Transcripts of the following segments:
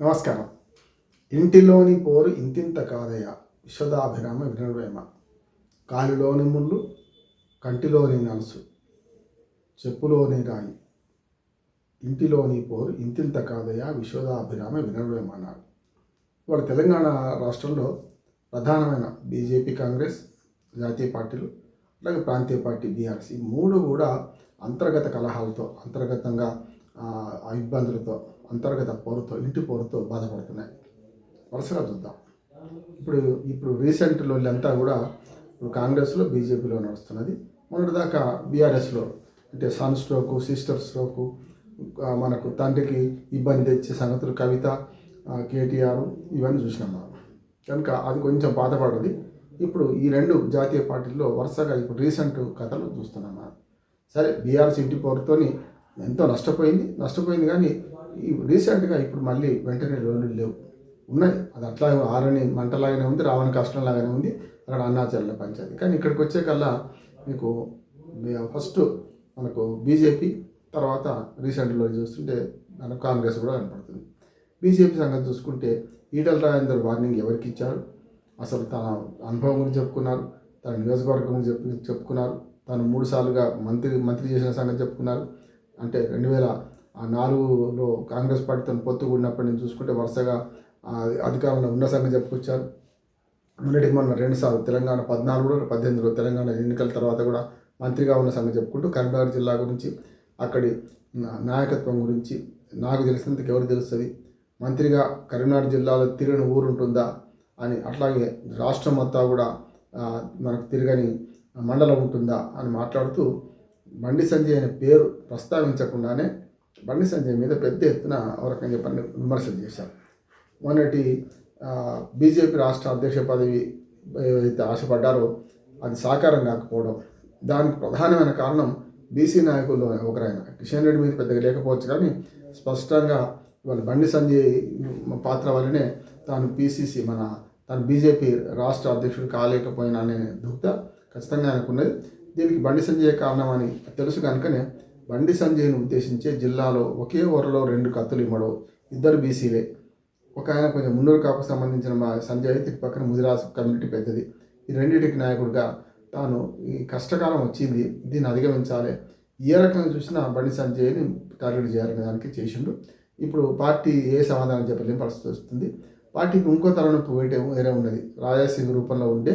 నమస్కారం. ఇంటిలోని పోరు ఇంతింత కాదయ విశ్వదాభిరామ వినర్వేమ కాలిలోని ముళ్ళు కంటిలోని నలుసు చెప్పులోని రాయి. ఇంటిలోని పోరు ఇంతింత కాదయ విశ్వదాభిరామ వినర్వేమ అన్నారు. ఇవాళ తెలంగాణ రాష్ట్రంలో ప్రధానమైన బీజేపీ కాంగ్రెస్ జాతీయ పార్టీలు అలాగే ప్రాంతీయ పార్టీ బీఆర్సీ మూడు కూడా అంతర్గత కలహాలతో అంతర్గతంగా ఆ ఇబ్బందులతో అంతర్గత పోరుతో ఇంటి పోరుతో బాధపడుతున్నాయి. వరుసగా చూద్దాం. ఇప్పుడు ఇప్పుడు రీసెంట్ అంతా కూడా ఇప్పుడు కాంగ్రెస్లో బీజేపీలో నడుస్తున్నది. మొన్నటిదాకా బీఆర్ఎస్లో అంటే సన్ స్ట్రోకు సిస్టర్ స్ట్రోకు మనకు తండ్రికి ఇబ్బంది తెచ్చే సంగతులు కవిత కేటీఆర్ ఇవన్నీ చూసినాం మనం. కనుక అది కొంచెం బాధపడది. ఇప్పుడు ఈ రెండు జాతీయ పార్టీల్లో వరుసగా ఇప్పుడు రీసెంట్ కథలు చూస్తున్నాం సరే బీఆర్ఎస్ ఇంటి పోరుతోని ఎంతో నష్టపోయింది. నష్టపోయింది కానీ రీసెంట్గా ఇప్పుడు మళ్ళీ వెంటనే లోన్లు లేవు. ఉన్నాయి. అది అట్లా ఆరని మంటలాగానే ఉంది రావణ కష్టంలాగానే ఉంది అక్కడ అన్నాచర్ల పంచాయతీ. కానీ ఇక్కడికి వచ్చే కల్లా మీకు ఫస్ట్ మనకు బీజేపీ తర్వాత రీసెంట్లో చూస్తుంటే మనకు కాంగ్రెస్ కూడా కనపడుతుంది. బీజేపీ సంగతి చూసుకుంటే ఈటల రాజేందర్ వార్నింగ్ ఎవరికి ఇచ్చారు? అసలు తన అనుభవం గురించి చెప్పుకున్నారు తన నియోజకవర్గం గురించి చెప్పు చెప్పుకున్నారు తను మూడు సార్లుగా మంత్రి మంత్రి చేసిన సంగతి చెప్పుకున్నారు. అంటే రెండు వేల ఆ నాలుగులో కాంగ్రెస్ పార్టీతో పొత్తు కూడినప్పటి నుంచి చూసుకుంటే వరుసగా అధికారంలో ఉన్న సంగతి చెప్పుకొచ్చారు. మొన్నటికి మొన్న రెండుసార్లు తెలంగాణ పద్నాలుగులో పద్దెనిమిదిలో తెలంగాణ ఎన్నికల తర్వాత కూడా మంత్రిగా ఉన్న సంగతి చెప్పుకుంటూ కరీంనగర్ జిల్లా గురించి అక్కడి నాయకత్వం గురించి నాకు తెలిసినందుకు ఎవరు తెలుస్తుంది? మంత్రిగా కరీంనగర్ జిల్లాలో తిరిగిన ఊరు ఉంటుందా? అని అట్లాగే రాష్ట్రం అంతా కూడా మనకు తిరగని మండలం ఉంటుందా? అని మాట్లాడుతూ బండి సంజయ్ అనే పేరు ప్రస్తావించకుండానే బండి సంజయ్ మీద పెద్ద ఎత్తున ఒక రకంగా చెప్పని విమర్శలు చేశారు. మొన్నటి బీజేపీ రాష్ట్ర అధ్యక్ష పదవి ఏదైతే ఆశపడ్డారో అది సాకారం కాకపోవడం దానికి ప్రధానమైన కారణం బీసీ నాయకులు ఒకరైన కిషన్ రెడ్డి మీద పెద్దగా లేకపోవచ్చు కానీ స్పష్టంగా ఇవాళ బండి సంజయ్ పాత్ర వల్లనే తాను పీసీసీ మన తాను బీజేపీ రాష్ట్ర అధ్యక్షుడు కాలేకపోయినా అనే దుగ్ధ ఖచ్చితంగా అనుకున్నది దీనికి బండి సంజయ్ కారణమని తెలుసు కనుకనే బండి సంజయ్ను ఉద్దేశించే జిల్లాలో ఒకే ఊరలో రెండు కత్తులు ఇమ్మడు. ఇద్దరు బీసీలే. ఒక ఆయన కొంచెం మున్నూరు కాపు సంబంధించిన మా సంజయ్ అయితే పక్కన ముదిరాజ్ కమ్యూనిటీ పెద్దది. ఈ రెండింటికి నాయకుడిగా తాను ఈ కష్టకాలం వచ్చింది. దీన్ని అధిగమించాలి. ఏ రకంగా చూసినా బండి సంజయ్ని టార్గెట్ చేయాలనే దానికి చేసిండు. ఇప్పుడు పార్టీ ఏ సమాధానం చెప్పలేని పరిస్థితి వస్తుంది. పార్టీకి ఇంకో తలనొప్పి వేయటం వేరే ఉన్నది. రాజాసింగ్ రూపంలో ఉండే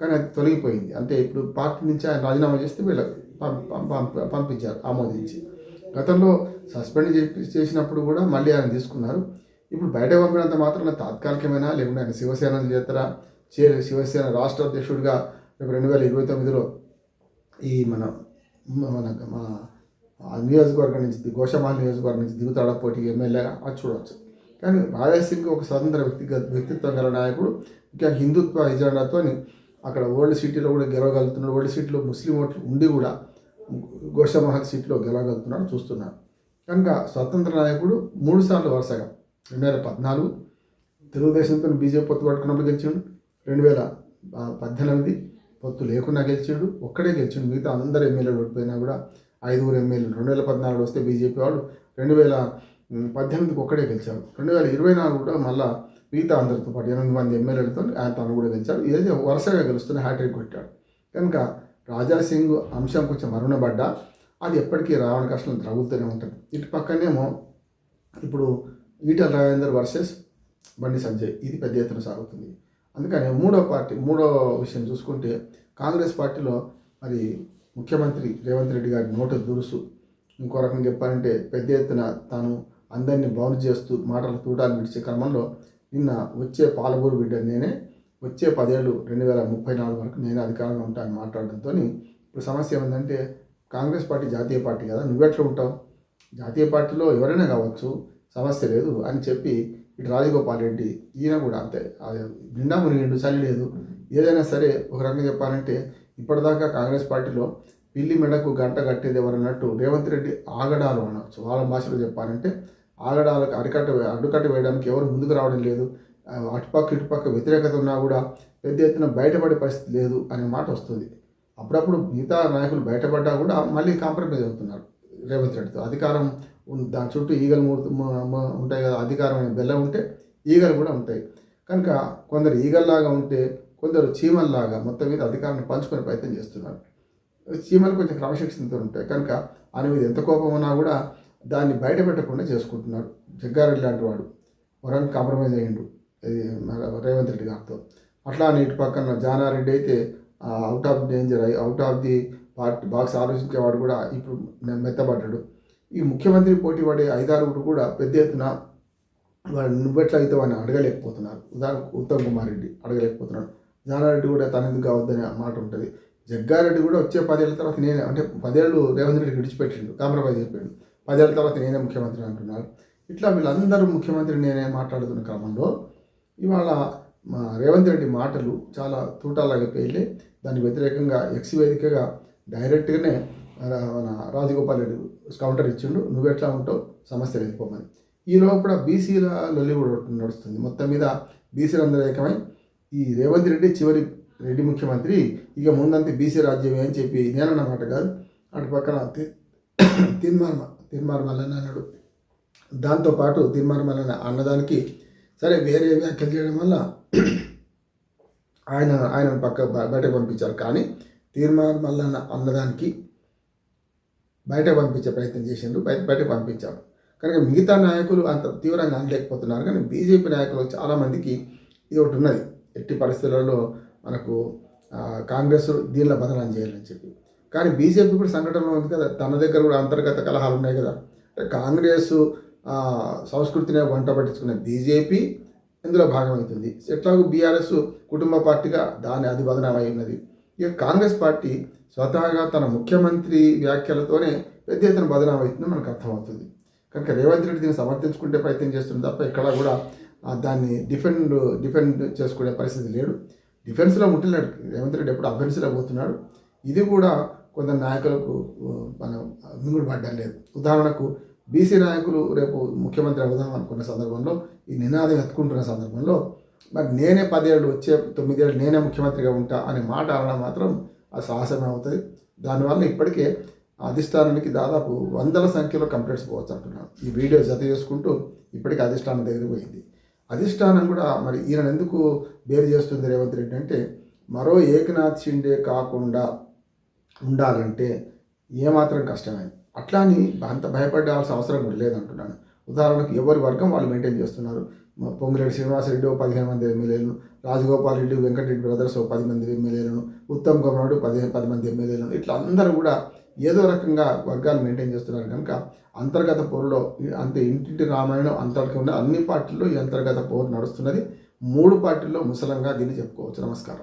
కానీ అది తొలగిపోయింది. అంటే ఇప్పుడు పార్టీ నుంచి ఆయన రాజీనామా చేస్తే వీళ్ళకి పంపించారు ఆమోదించి. గతంలో సస్పెండ్ చేసి చేసినప్పుడు కూడా మళ్ళీ ఆయన తీసుకున్నారు. ఇప్పుడు బయట పంపినంత మాత్రం తాత్కాలికమైన? లేకుంటే ఆయన శివసేన చేస్తారా చే శివసేన రాష్ట్ర అధ్యక్షుడిగా రేపు రెండు వేల ఇరవై తొమ్మిదిలో ఈ మన మన మన నియోజకవర్గం నుంచి గోషమాల నియోజకవర్గం నుంచి దిగుతాడ పోటీ ఎమ్మెల్యేగా అది చూడవచ్చు కానీ రాజాసింగ్ ఒక స్వతంత్ర వ్యక్తిగత వ్యక్తిత్వం గల నాయకుడు ఇంకా హిందుత్వ ఎజెండాతో అక్కడ ఓల్డ్ సిటీలో కూడా గెలవగలుగుతున్నాడు. ఓల్డ్ సిటీలో ముస్లిం ఓట్లు ఉండి కూడా గోషమహల్ సీట్లో గెలవగలుగుతున్నాడు చూస్తున్నాను కనుక స్వతంత్ర నాయకుడు మూడు సార్లు వరుసగా రెండు వేల పద్నాలుగు తెలుగుదేశంతో బీజేపీ పొత్తు పట్టుకున్నప్పుడు గెలిచిండు. రెండు వేల పద్దెనిమిది పొత్తు లేకుండా గెలిచాడు. ఒక్కడే గెలిచిండు. మిగతా అందరు ఎమ్మెల్యేలు ఓడిపోయినా కూడా ఐదుగురు ఎమ్మెల్యేలు. రెండు వేల పద్నాలుగు వస్తే బీజేపీ వాళ్ళు రెండు వేల పద్దెనిమిదికి ఒక్కడే గెలిచారు. రెండు వేల ఇరవై నాలుగు కూడా మళ్ళా మిగతా అందరితో పాటు ఎనిమిది మంది ఎమ్మెల్యేలతో ఆయన తను కూడా గెలిచారు. ఏదో వరుసగా గెలుస్తున్న హ్యాట్రిక్ కొట్టాడు. కనుక రాజా సింగ్ అంశం కొంచెం మరుణబడ్డా అది ఎప్పటికీ రావణ కష్టం తగులుతూనే ఉంటుంది. ఇటు పక్కనేమో ఇప్పుడు ఈటల రాజేందర్ వర్సెస్ బండి సంజయ్ ఇది పెద్ద ఎత్తున సాగుతుంది. అందుకని మూడో పార్టీ మూడో విషయం చూసుకుంటే కాంగ్రెస్ పార్టీలో మరి ముఖ్యమంత్రి రేవంత్ రెడ్డి గారి నోటు దురుసు. ఇంకో రకంగా చెప్పాలంటే పెద్ద ఎత్తున తాను అందరినీ బౌన్ చేస్తూ మాటలు తూటాలు విడిచే క్రమంలో నిన్న వచ్చే పాలబూరు బిడ్డ నేనే వచ్చే పదేళ్ళు రెండు వేల ముప్పై నాలుగు వరకు నేను అధికారంలో ఉంటానని మాట్లాడడంతో ఇప్పుడు సమస్య ఏమిటంటే కాంగ్రెస్ పార్టీ జాతీయ పార్టీ కదా నువ్వెట్లా ఉంటావు? జాతీయ పార్టీలో ఎవరైనా కావచ్చు సమస్య లేదు అని చెప్పి ఇటు రాజగోపాల్ రెడ్డి ఈయన కూడా అంతే. నిండా మునిగిండు చలి లేదు. ఏదైనా సరే ఒక రకంగా చెప్పాలంటే ఇప్పటిదాకా కాంగ్రెస్ పార్టీలో పిల్లి మెడకు గంట కట్టేది ఎవరన్నట్టు రేవంత్ రెడ్డి ఆగడాలు అనవచ్చు వాళ్ళ భాషలో చెప్పాలంటే ఆగడాలకు అరికట్ట అడ్డుకట్ట వేయడానికి ఎవరు ముందుకు రావడం లేదు. అటుపక్క ఇటుపక్క వ్యతిరేకత ఉన్నా కూడా పెద్ద ఎత్తున బయటపడే పరిస్థితి లేదు అనే మాట వస్తుంది. అప్పుడప్పుడు మిగతా నాయకులు బయటపడ్డా కూడా మళ్ళీ కాంప్రమైజ్ అవుతున్నారు రేవంత్ రెడ్డితో. అధికారం దాని చుట్టూ ఈగలు మూడు ఉంటాయి కదా అధికారమైన బెల్లం ఉంటే ఈగలు కూడా ఉంటాయి. కనుక కొందరు ఈగల్లాగా ఉంటే కొందరు చీమల్లాగా మొత్తం మీద అధికారాన్ని పంచుకునే ప్రయత్నం చేస్తున్నారు. చీమలు కొంచెం క్రమశిక్షణతో ఉంటాయి. కనుక ఆయన మీద ఎంత కోపం ఉన్నా కూడా దాన్ని బయట పెట్టకుండా జగ్గారెడ్డి లాంటి వాడు. వరం కాంప్రమైజ్ అయ్యిండు. రేవంత్ రెడ్డి గారితో. అట్లా ఇటు పక్కన జానారెడ్డి అయితే అవుట్ ఆఫ్ డేంజర్ అయ్యి out of the part box ఆలోచించేవాడు కూడా ఇప్పుడు మెత్తబడ్డాడు. ఈ ముఖ్యమంత్రి పోటీ పడే ఐదారుగురు కూడా పెద్ద ఎత్తున వాడు నువ్వెట్లా అయితే వాడిని అడగలేకపోతున్నారు. ఉదాహరణకు ఉత్తమ్ కుమార్ రెడ్డి అడగలేకపోతున్నాడు. జానారెడ్డి కూడా తన ఎందుకు కావద్దనే మాట ఉంటుంది. జగ్గారెడ్డి కూడా వచ్చే పదేళ్ళ తర్వాత నేనే అంటే పదేళ్ళు రేవంత్ రెడ్డి విడిచిపెట్టిండు కాంప్రమైజ్ చెప్పాడు. పదేళ్ళ తర్వాత నేనే ముఖ్యమంత్రి అంటున్నారు ఇట్లా వీళ్ళందరూ ముఖ్యమంత్రి నేనే మాట్లాడుతున్న క్రమంలో ఇవాళ మా రేవంత్ రెడ్డి మాటలు చాలా తూటాలాగా పేలి దానికి వ్యతిరేకంగా ఎక్స్ వేదికగా డైరెక్ట్గానే మన రాజగోపాల్ రెడ్డి కౌంటర్ ఇచ్చిండు. నువ్వెట్లా ఉంటావు? సమస్య వెళ్ళిపోమని ఈ లోపల బీసీల లొల్లి కూడా నడుస్తుంది. మొత్తం మీద బీసీలు అందరూ ఏకమై ఈ రేవంత్ రెడ్డి చివరి రెడ్డి ముఖ్యమంత్రి. ఇక ముందంతా బీసీ రాజ్యమే అని చెప్పి నేనన్న మాట కాదు. అటు పక్కన తి- తిన్మార్మ తిన్మార్ మల్లన్న అన్నాడు. దాంతోపాటు తిన్మార్ మల్లన్న అన్నదానికి సరే వేరే వ్యాఖ్యలు చేయడం వల్ల ఆయన ఆయన పక్క బయట బయటకు పంపించారు. కానీ తీర్మానం మల్లన్న అన్నదానికి బయట పంపించే ప్రయత్నం చేసిండ్రు బయట బయట పంపించారు. కనుక మిగతా నాయకులు అంత తీవ్రంగా అందలేకపోతున్నారు కానీ బీజేపీ నాయకులు చాలామందికి ఇది ఒకటి ఉన్నది. ఎట్టి పరిస్థితులలో మనకు కాంగ్రెస్ దీనిలో బదనం చేయాలని చెప్పి. కానీ బీజేపీ కూడా సంఘటనలో ఉంది కదా. తన దగ్గర కూడా అంతర్గత కలహాలు ఉన్నాయి కదా. కాంగ్రెస్ సంస్కృతిని వంట పట్టించుకునే బీజేపీ ఇందులో భాగమవుతుంది ఎట్లాగూ బీఆర్ఎస్ కుటుంబ పార్టీగా దాని అది బదనామై ఉన్నది. ఇక కాంగ్రెస్ పార్టీ స్వతహాగా తన ముఖ్యమంత్రి వ్యాఖ్యలతోనే పెద్ద ఎత్తున బదనాం మనకు అర్థమవుతుంది. కనుక రేవంత్ రెడ్డి దీన్ని సమర్థించుకుంటే ప్రయత్నం చేస్తుంది తప్ప ఎక్కడ కూడా దాన్ని డిఫెండ్ డిఫెండ్ చేసుకునే పరిస్థితి లేడు డిఫెన్స్లో ఉంటున్నాడు రేవంత్ రెడ్డి ఎప్పుడు అఫెన్స్లో పోతున్నాడు. ఇది కూడా కొందరు నాయకులకు మనం మింగుడు పడ్డం లేదు. ఉదాహరణకు బీసీ నాయకులు రేపు ముఖ్యమంత్రి అవుదాం అనుకున్న సందర్భంలో ఈ నినాదం ఎత్తుకుంటున్న సందర్భంలో మరి నేనే పదేళ్ళు వచ్చే తొమ్మిదేళ్ళు నేనే ముఖ్యమంత్రిగా ఉంటా అనే మాట అనడం మాత్రం ఆ సాహసమే అవుతుంది. దానివల్ల ఇప్పటికే అధిష్టానానికి దాదాపు వందల సంఖ్యలో కంప్లైంట్స్ పోవచ్చు అంటున్నాను ఈ వీడియో జత చేసుకుంటూ ఇప్పటికే అధిష్టానం దగ్గర పోయింది. అధిష్టానం కూడా మరి ఈయన ఎందుకు బేరు చేస్తుంది రేవంత్ రెడ్డి అంటే మరో ఏకనాథ్ షిండే కాకుండా ఉండాలంటే ఏమాత్రం కష్టమైంది అట్లా అని అంత భయపడాల్సిన అవసరం కూడా లేదంటున్నాను ఉదాహరణకు ఎవరి వర్గం వాళ్ళు మెయింటైన్ చేస్తున్నారు? పొంగిరెడ్డి శ్రీనివాసరెడ్డి ఓ పదిహేను మంది ఎమ్మెల్యేలను రాజగోపాల్ రెడ్డి వెంకటరెడ్డి బ్రదర్స్ ఓ పది మంది ఎమ్మెల్యేలను ఉత్తమ్ కుమారుడు పదిహేను పది మంది ఎమ్మెల్యేలను ఇట్లా అందరూ కూడా ఏదో రకంగా వర్గాలు మెయింటైన్ చేస్తున్నారు కనుక అంతర్గత పోరులో ఈ- అంతే ఇంటింటి రామాయణం అంతర్గత అన్ని పార్టీల్లో ఈ అంతర్గత పోరు నడుస్తున్నది. మూడు పార్టీల్లో ముసలంగా దీన్ని చెప్పుకోవచ్చు. నమస్కారం.